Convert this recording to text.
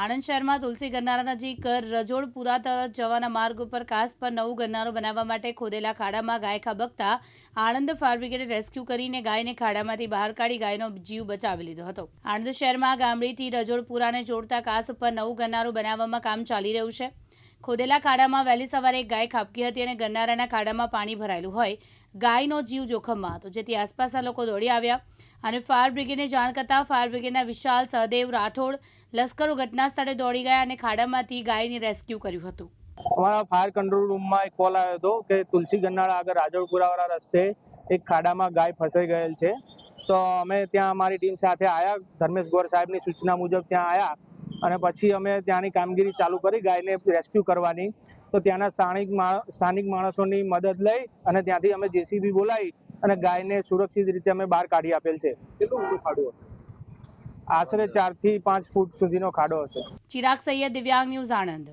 આણંદ શહેરમાં તુલસી ગરનારા નજીક રજોડપુરા જવાના માર્ગ ઉપર કાસ પર નવું ગન્નારો બનાવવા માટે ખોદેલા ખાડામાં ગાય ખાબકતા આણંદ ફાયર બ્રિગેડે રેસ્ક્યુ કરીને ગાયને ખાડામાંથી બહાર કાઢી ગાયનો જીવ બચાવી લીધો હતો. આણંદ શહેરમાં ગામડીથી રજોડપુરાને જોડતા કાસ ઉપર નવું ગરનારું બનાવવામાં કામ ચાલી રહ્યું છે. ખોદેલા ખાડામાં વહેલી સવારે એક ગાય ખાબકી હતી અને ગરનારાના ખાડામાં પાણી ભરાયેલું હોય ગાયનો જીવ જોખમમાં હતો, જેથી આસપાસના લોકો દોડી આવ્યા. અને ફાયર બ્રિગેડને જાણ કરતાં ફાયર બ્રિગેડના વિશાલ, સહદેવ, રાઠોડ લશ્કરો ઘટના સ્થળે દોડી ગયા અને ખાડામાંથી ગાયને રેસ્ક્યુ કર્યું હતું. અમારા ફાયર કંટ્રોલ રૂમમાં એક કોલ આવ્યો હતો કે તુલસી ગન્નાળા આગળ રાજોડપુરાવાળા રસ્તે એક ખાડામાં ગાય ફસાઈ ગયેલ છે. તો અમે ત્યાં અમારી ટીમ સાથે આવ્યા ધર્મેશ ગોર સાહેબની સૂચના મુજબ ત્યાં આવ્યા અને પછી અમે ત્યાંની કામગીરી ચાલુ કરી, ગાયને રેસ્ક્યુ કરવાની. તો ત્યાંના સ્થાનિક સ્થાનિક માણસોની મદદ લઈ અને ત્યાંથી અમે જેસીબી બોલાવી અને ગાયને સુરક્ષિત રીતે અમે બહાર કાઢી આપેલ છે. કેટલું મોટું ખાડું આશરે આશરે ચારથી પાંચ ફૂટ સુધીનો ખાડો હશે. ચિરાગ સૈયદ દિવ્યાંગ ન્યૂઝ આણંદ.